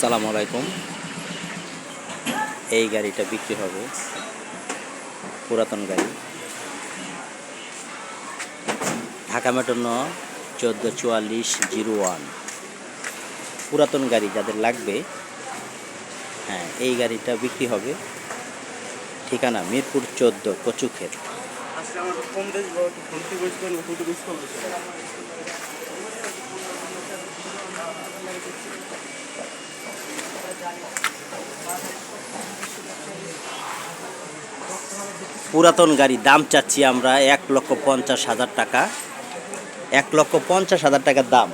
আসসালামু আলাইকুম। এই গাড়িটা বিক্রি হবে। পুরাতন গাড়ি। ঢাকা মেট্রো ন চোদ্দ চুয়াল্লিশ জিরো ওয়ান। পুরাতন গাড়ি যাদের লাগবে হ্যাঁ এই গাড়িটা বিক্রি হবে। ঠিকানা মিরপুর চোদ্দ কচুক্ষেত আজকে আমার একটু কম দেশ বা একটু ফোন থেকে বেশি করেন ফোন থেকে বেশি করবে পুরাতন গাড়ি, দাম চাচ্ছি আমরা এক লক্ষ পঞ্চাশ হাজার টাকা। এক লক্ষ পঞ্চাশ হাজার টাকার দাম।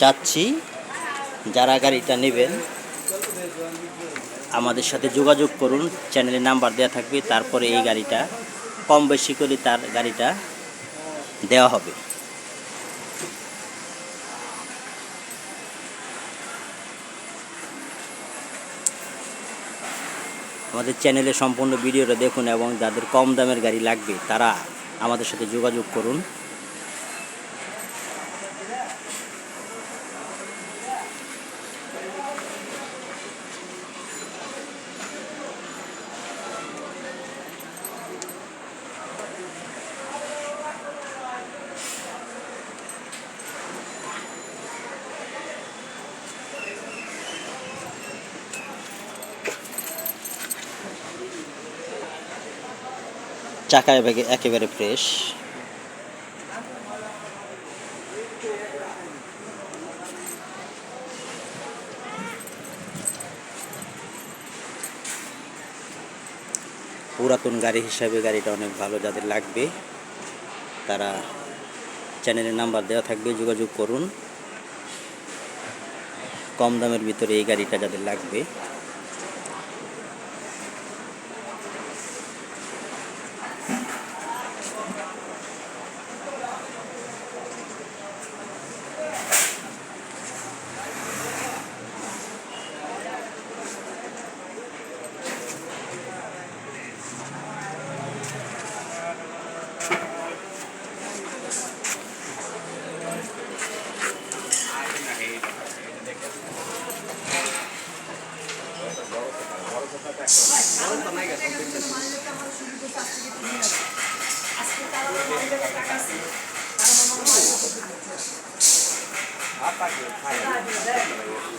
চাচ্ছি যারা গাড়িটা নেবেন, আমাদের সাথে যোগাযোগ করুন, চ্যানেলে নাম্বার দেওয়া থাকবে, তারপরে এই গাড়িটা, কম বেশি করে তার গাড়িটা দেওয়া হবে। আমাদের চ্যানেলে সম্পূর্ণ ভিডিওটা দেখুন এবং যাদের কম দামের গাড়ি লাগবে তারা আমাদের সাথে যোগাযোগ করুন। চাকা একেবারে ফ্রেশ পুরাতন গাড়ি হিসাবে গাড়িটা অনেক ভালো যাদের লাগবে, তারা চ্যানেলের নাম্বার দেওয়া থাকবে, যোগাযোগ করুন। কম দামের ভিতরে এই গাড়িটা যাদের লাগবে।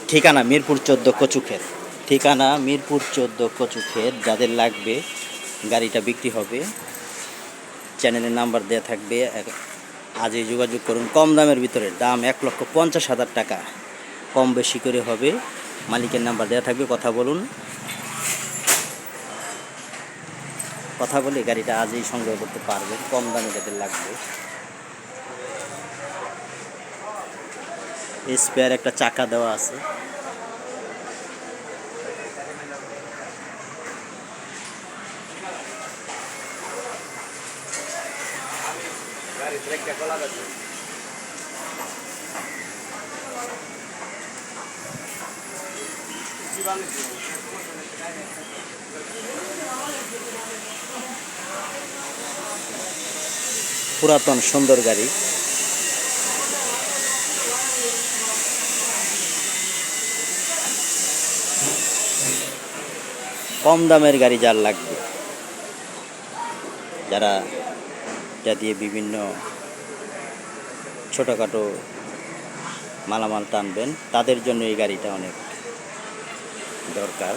ঠিকানা মিরপুর চোদ্দ কচুক্ষেত। ঠিকানা মিরপুর চোদ্দ কচুক্ষেত, যাদের লাগবে গাড়িটা বিক্রি হবে। চ্যানেলের নাম্বার দেওয়া থাকবে। আজই যোগাযোগ করুন। কম দামের ভিতরে দাম এক লক্ষ পঞ্চাশ হাজার টাকা। কম বেশি করে হবে। মালিকের নাম্বার দেওয়া থাকবে, কথা বলুন। কথা বলে গাড়িটা আজই সংগ্রহ করতে পারবেন, কম দামে যাদের লাগবে। স্পেয়ার একটা চাকা দেওয়া আছে। পুরাতন সুন্দর গাড়ি। কম দামের গাড়ি যার লাগবে। যারা যা দিয়ে বিভিন্ন ছোটোখাটো মালামাল টানবেন, তাদের জন্য এই গাড়িটা অনেক দরকার।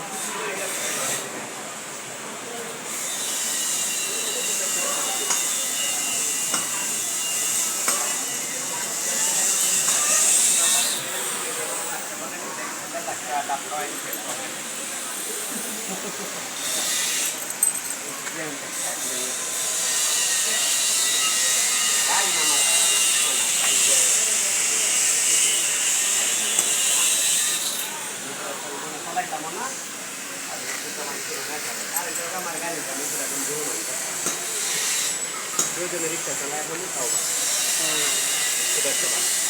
রিক্সা চালায় এখন তাও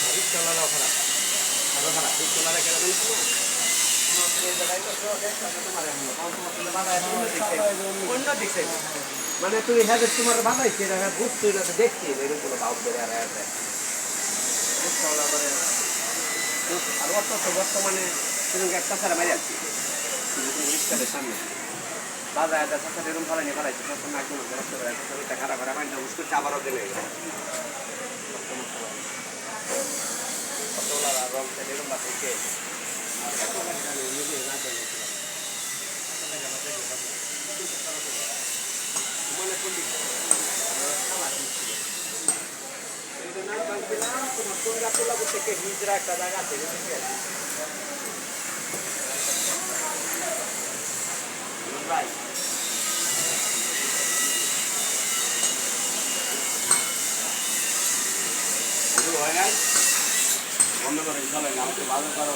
রিক্সা চালানো খারাপ আরও খারাপ রিক্সা চালালে কেন মানে তুই হ্যাঁ তোমার বানাইছি এটা হ্যাঁ বুঝতেই না দেখছি এরকম ভাব করে আর আর অত বর্তমানে সেরকম একটা ছাড়া মারি যাচ্ছি রিক্সাদের সামনে বাজার একটা ছাড়া এরকম ভালো নিয়ে ফেলাইছে তখন একদম রক্ত বেড়ে শরীরটা খারাপ খারাপ এরকম বা থেকে আর এত গাড়ি জানি নিজে না জানি মানে কোন দিক এই তো নাম গাছগুলা থেকে হিজরা একটা জায়গা আছে. শুরু হয় নাই বন্ধ করে চলে না আমাকে বাজার করা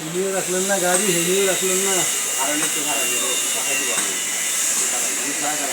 এমনিও রাখলেন না, গাড়ি হেনিও রাখলেন না আরও একটু ভাড়া দিব টাকা দিব আমি টাকা